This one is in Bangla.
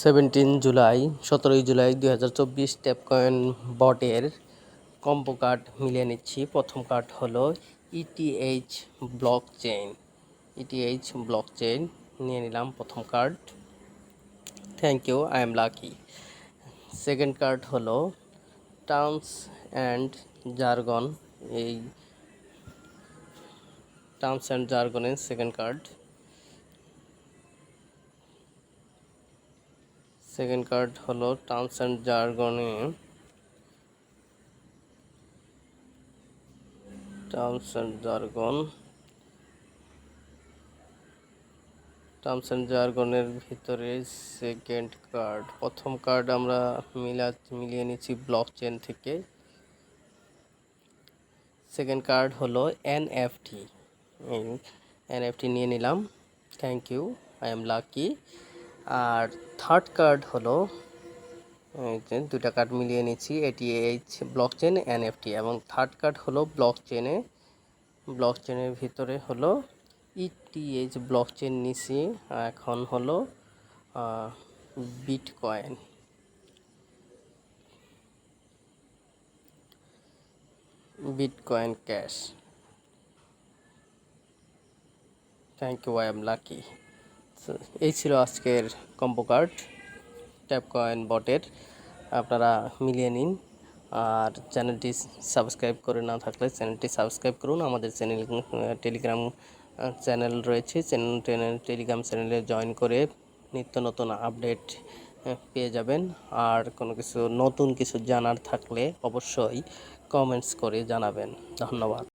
সেভেন্টিন জুলাই, সতেরোই জুলাই দুই হাজার চব্বিশ ট্যাপ কয়েন বটের কম্পো কার্ড মিলিয়ে নিচ্ছি। প্রথম কার্ড হলো ETH block chain ETH block chain নিয়ে নিলাম প্রথম card thank you I am lucky second card হলো টার্মস অ্যান্ড জারগন এই টার্মস অ্যান্ড জারগনের সেকেন্ড কার্ড সেকেন্ড কার্ড হলো terms and জারগনে terms and jargon terms and জারগনের ভিতরে সেকেন্ড কার্ড প্রথম কার্ড আমরা মিলা, মিলিয়ে নিচ্ছি ব্লক চেন থেকে। সেকেন্ড কার্ড হলো এনএফটি এনএফটি নিয়ে নিলাম। Thank you I am lucky R third card হলো দুটা কার্ড মিলিয়ে নিচ্ছি এটি এইচ ব্লক চেন এনএফটি এবং থার্ড কার্ড হলো ব্লক চেনে ব্লক চেনের ভিতরে হলো ইটিএইচ ব্লক চেন নিছি, এখন হলো bitcoin bitcoin cash thank you I am lucky এই ছিল আজকের কম্পো কার্ড ট্যাপ কয়েন বটের আপনারা মিলিয়ে নিন। আর চ্যানেলটি সাবস্ক্রাইব করে না থাকলে চ্যানেলটি সাবস্ক্রাইব করুন। আমাদের চ্যানেল টেলিগ্রাম চ্যানেল রয়েছে। চ্যানেল টেলিগ্রাম চ্যানেলে জয়েন করে নিত্য নতুন আপডেট পেয়ে যাবেন। আর কোনো কিছু নতুন কিছু জানার থাকলে অবশ্যই কমেন্টস করে জানাবেন। ধন্যবাদ।